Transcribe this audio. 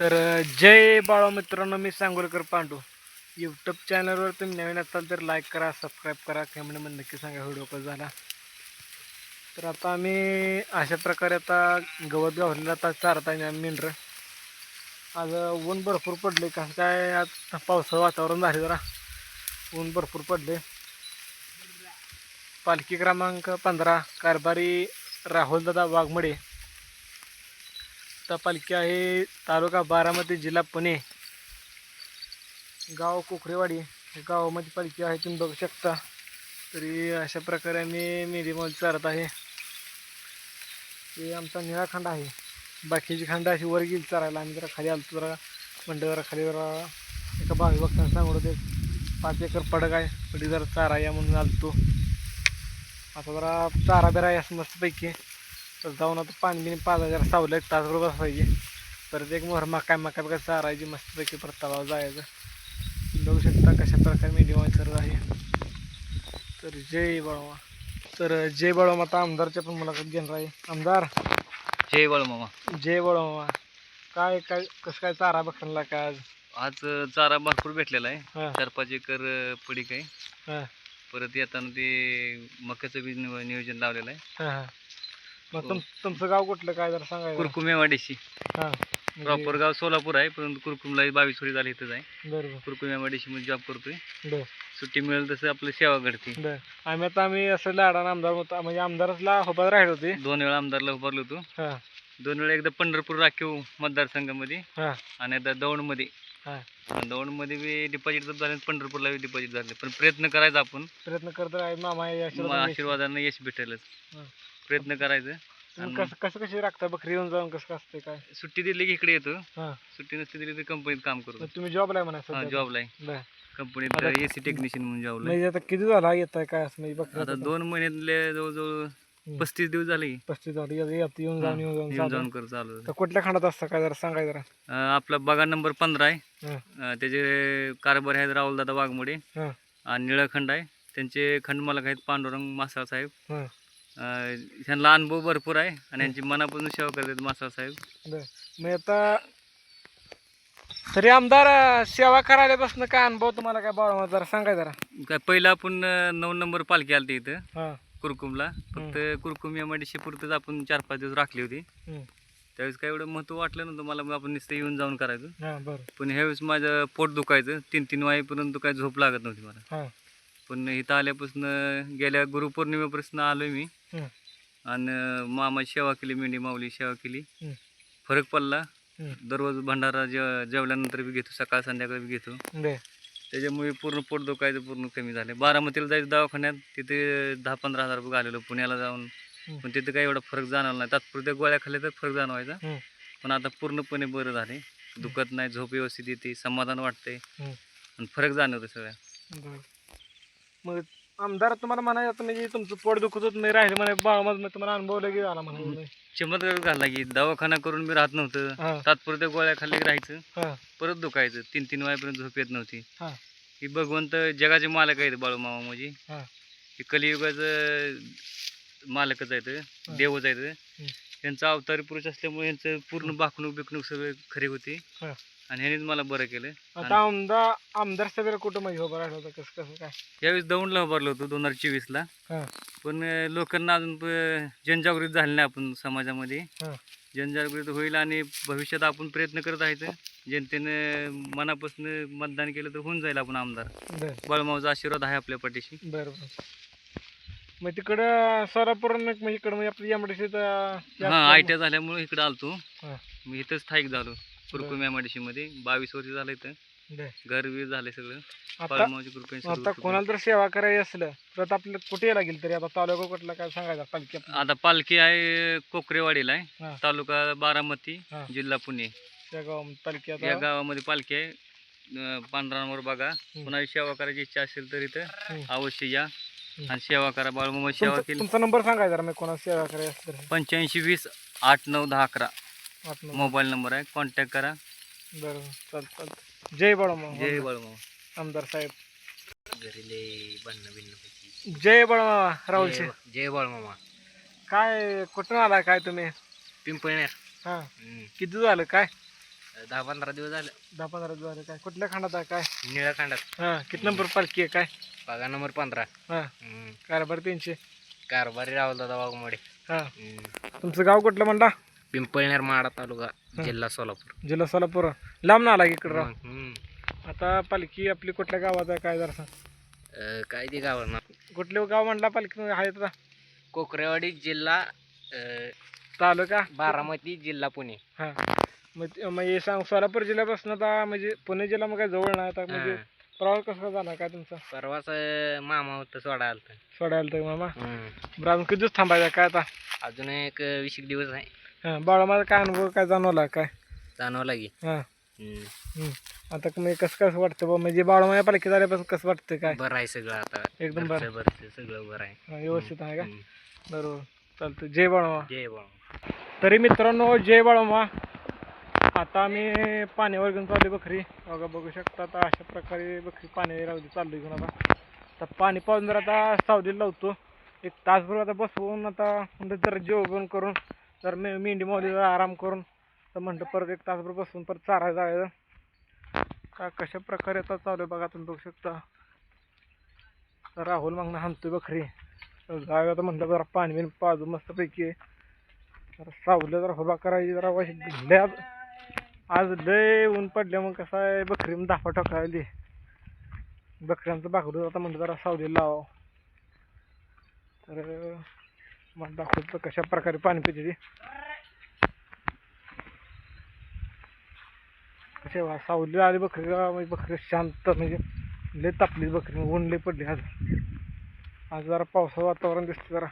तर जय बाळा मित्रांनो मी सांगोलकर पांडू. यूट्यूब चॅनलवर तुम्ही नवीन असाल तर लाईक करा सबस्क्राईब करा कमेंटमध्ये नक्की सांगा व्हिडिओ कसा झाला. तर आता आम्ही अशा प्रकारे आता गवत गावलेलं आता चारत आहे आम्ही मेंढरं. आज ऊन भरपूर पडले कसं काय आज पावसाचं वातावरण झाले जरा. ऊन भरपूर पडले पालखी क्रमांक पंधरा कारभारी राहुलदादा वाघमडे. आता पालखी आहे तालुका बारामती जिल्हा पुणे. गाव कोकरेवाडी हे गावामध्ये पालखी आहे तुम्ही बघू शकता. तरी अशा प्रकारे आम्ही मेडीमॉल चालत आहे. हे आमचा निळा खंड आहे. बाकीची खंड अशी वर गेली चारायला आम्ही जरा खाली आलतो जरा म्हणलं खाली जरा एका बावी बघताना सांगत होते पाच एकर पडक आहे पडी जरा चारा या म्हणून आलतो. आता जरा चारा बिरा आहे असं मस्तपैकी तर जाऊन आता पाणी बिणी पाजा जरा सावलं एक तासभर बसायचे. परत एक मोहर मकाय मकाय बघा चारायची मस्तपैकी परत तलाव जायचं. बघू शकता कशा प्रकारे मी करत आहे. तर जय बळवा तर जय बळवा आता आमदारच्या पण मुलाखत घेणार आहे. आमदार. जय बाळ मामा जय बळवा काय काय कसं काय चारा बघणला काय आज? आज चारा भरपूर भेटलेला आहे. चार पाच एकर अ, पडीक आहे. हां. परत येताना ते मक्याचं बी नियो- नियोजन लावलेलं आहे. मग तुम तुमचं गाव कुठलं? काय जरा सांगायचं? कुरकुमेवाडीशी. हां. प्रॉपर गाव सोलापूर आहे परंतु कुरकुमला बावीस वर्ष झाली इथंच आहे. बरोबर कुरकुमेवाडीशी मध्ये जॉब करतोय. बरं. सुट्टी मिळेल तसं आपलं सेवा घडते. बर. आम्ही आता आम्ही असं लाडान आमदार होतो म्हणजे आमदारला उभा राहिलो होते. दोन वेळा आमदारला उभारलो होतो. हां. दोन वेळा एकदा पंढरपूर राखीव मतदारसंघामध्ये हां. आणि आता दौंडमध्ये. हां. आणि दौंडमध्ये बी डिपॉझिट झाले पंढरपूरला बी डिपॉझिट झाले. पण प्रयत्न करायचा आपण. प्रयत्न करत आहे मामा आशीर्वादाने. आशीर्वादानं यश भेटेलच. हां. प्रयत्न करायचं. कसं कसं कशी राखता बकरी येऊन जाऊन? कसं असते काय? सुट्टी दिली की इकडे येतो. हां. सुट्टी नसते दिली तर कंपनीत काम करतो तुम्ही जॉबला म्हणा हा जॉबला आहे. कंपनीत आता- ए सी टेक्निशियन म्हणून जॉबला म्हणजे आता किती झाला? येत आहे काय असं? म्हणजे बकरी आता दोन महिन्यातले जवळजवळ. पस्तीस दिवस झाले. पस्तीस झाली. येऊन जाऊन येऊन जाऊन चालू. कर कुठल्या खंडात असतं काय? जरा सांगाय जरा. आपला बघा नंबर पंधरा आहे. त्याचे कारभार आहेत राहुलदादा वाघमोडे हां. आणि निळखंड आहे. त्यांचे खंड मालक आहेत पांडुरंग मासाळ साहेब. ह्यांना अनुभव भरपूर आहे आणि यांची मनापासून सेवा करतात मासाळ साहेब. मग आता तरी आमदार सेवा करायला बसणं काय अनुभव तुम्हाला काय बाळा जरा सांगाय जरा. काय पहिला आपण नऊ नंबर पालखी आलती इथं हां. कुरकुमला. फक्त कुरकुम या मेडिशी पुरतच आपण चार पाच दिवस राखली होती. त्यावेळेस काय एवढं महत्त्व वाटलं नव्हतं मला मग आपण नुसतं येऊन जाऊन करायचं. पण ह्यावेळेस माझं पोट दुखायचं तीन तीन वाजेपर्यंत काय झोप लागत नव्हती मला. पण इथं आल्यापासून गेल्या गुरुपौर्णिमेपासून आलोय मी. आणि मामाची सेवा केली मेंढी माऊली सेवा केली. फरक पडला. दररोज भंडारा जेव जेवल्यानंतर बी घेतो सकाळ संध्याकाळी बी घेतो त्याच्यामुळे पूर्ण पोट दुखायचं पूर्ण कमी झालं बारामतीला जायचं दवाखान्यात तिथे दहा पंधरा हजार रुपये घालवलं पुण्याला जाऊन. पण तिथं काही एवढा फरक जाणवला नाही तात्पुरत्या गोळ्या खाल्ल्या तर फरक जाणवायचा. पण आता पूर्णपणे बरं झाले दुखत नाही झोप व्यवस्थित येते समाधान वाटते हम्म. आणि फरक जाणवतो सगळ्या. मग आमदार तुम्हाला म्हणायचं आता म्हणजे तुमचं पोट दुखत होत नाही राहिलं म्हणे बाळा मग तुम्हाला अनुभव लगेच आला म्हणा चमत्कार घालला की दवाखाना करून मी राहत नव्हतं. तात्पुरत्या गोळ्या खाल्ली राहायचं. परत दुखायचं. तीन तीन वाजेपर्यंत झोप येत नव्हती. हां. भगवंत जगाचे मालक आहेत बाळू मामा म्हणजे हे. कलियुगाचं मालकच आहेत देवच आहेत. त्यांचा अवतारी पुरुष असल्यामुळे यांचं पूर्ण बाकणूक बिकणूक सगळे खरे होते. हां. आणि ह्यानेच मला बरं केलं. आता आमदार आमदार सगळं कुठं म्हणजे उभं राहिलं होतं? कसं कसं काय? यावेळेस दौंडला उभारलो होतो दोन हजार चोवीसला. हां. पण अं, लोकांना अजून प- जनजागृती झाली नाही आपण समाजामध्ये. हां. जनजागृती होईल आणि भविष्यात आपण प्रयत्न करत आहेत. जनतेनं मनापासून मतदान केलं तर होऊन जाईल आपण आमदार. बरं. बाळूमाऊचा आशीर्वाद आहे आपल्या पाठीशी. बरं बरं. मग तिकडं सोलापूर म्हणजे इकडं म्हणजे आपलं एमडीसी हां आय टी झाल्यामुळे इकडे आलतो. हां. मी इथंच स्थायिक झालो कुरकुम एमआयडीसी मध्ये. बावीस वर्ष झालं इथं. घर बीर झाले सगळं. आता. कोणाला तर सेवा करायची असलं तर आपल्याला कुठे लागेल तरी? आता तालुका कुठला काय सांगायचं पालखी आता पालखी आहे कोकरेवाडीला आहे. तालुका बारामती जिल्हा पुणे. त्या गावामध्ये पालखी या गावामध्ये पालखी आहे. अं, पांढरांवर बघा. कुणाची सेवा करायची इच्छा असेल तर इथं. अवश्य या. आणि सेवा करा बाळूमामा सेवा तुमचा केली. तुमचा नंबर सांगायचा जरा मी कोणाला सेवा करायची असेल तर. पंच्याऐंशी वीस आठ नऊ दहा अकरा. आठ नऊ. मोबाईल नंबर आहे कॉन्टॅक्ट करा. बरं चाल चाल जय बाळा जय बाळूमामा आमदार साहेब. घरी बन्न बिन्न जय बाळा राहुलचे जय बाळूमामा काय कुठून आला काय तुम्ही? पिंपळण्यात हां. किती झालं काय? दहा पंधरा दिवस झाले. दहा पंधरा दिवस झाले काय? कुठल्या खंडात आहे? काय? निळ्या खंडात. हां किती नंबर पालखी आहे? काय? बघा नंबर पंधरा. हां. कारभार तीनशे. कारभारी राहुल दादा वाघमोडे. हां. तुमचं गाव कुठलं म्हणता? पिंपळनेर माडा तालुका जिल्हा सोलापूर. जिल्हा सोलापूर. लांब ना आला इकडं राव. हम्म. आता पालखी आपली कुठल्या गावात आहे? काय जरा सांग अं, काय ते गाव ना कुठले गाव म्हणला पालखी? आहे आता. कोकरेवाडी जिल्हा अं, तालुका? बारामती जिल्हा पुणे. हां. मग हे सांग सोलापूर जिल्ह्यापासून आता म्हणजे पुणे जिल्हा मग काय जवळ नाही आता म्हणजे. प्रवास कसा झाला काय तुमचा? परवाच अं, मामा होतं सोडायला आलतं. सोडायला तर मामा? हम्म. बरं अजून किती दिवस थांबायचा काय आता? अजून एक वीस एक दिवस आहे. हां बाळा माझा काय अनुभव काय जाणवला काय? जाणवं लागे हां. हम्म. आता तुम्ही कसं कसं वाटतं बा? म्हणजे बाळा माझ्या पालखी झाल्यापासून कसं वाटतं काय? बरं आहे सगळं आता. एकदम बरं. घरचं बरं सगळं बरं आहे. हां, व्यवस्थित आहे का? हम्म. बरोबर. चालतं जय बाळमा जय बाळा तरी मित्रांनो जय बाळमा आता आम्ही पाण्यावर घेऊन चालली बकरी. बघा बघू शकता आता अशा प्रकारे बकरी पाणी राहू चालली घेऊन आता. आता पाणी पाहून जर आता सावलीला लावतो एक तासभर आता बसवून आता म्हणजे जर जेवण करून जर मे मेंढी मावली जरा आराम करून तर म्हणतं परत एक तासभर बसून परत चारा जायचं का कशा प्रकारे आता चालू आहे बघा तुम्ही बघू शकता. तर राहुल मागणं हाणतोय बकरी. जागा आता म्हटलं जरा पाणी बिन पाजू मस्तपैकी. जरा सावलं जरा हुबा करायची जरा वाईट आज लय ऊन पडल्या मग कसं आहे बकरी दाफा ठोकायली बकऱ्यांचं भाकरू आता म्हणलं जरा सावलीला लाव तर मला दाखवतो कशा प्रकारे पाणी पिते ते. कसे सावली आली बकरी म्हणजे बकरी शांत म्हणजे लय तापली बकरी ऊन लय पडली आज. आज जरा पावसाचं वातावरण दिसतं जरा.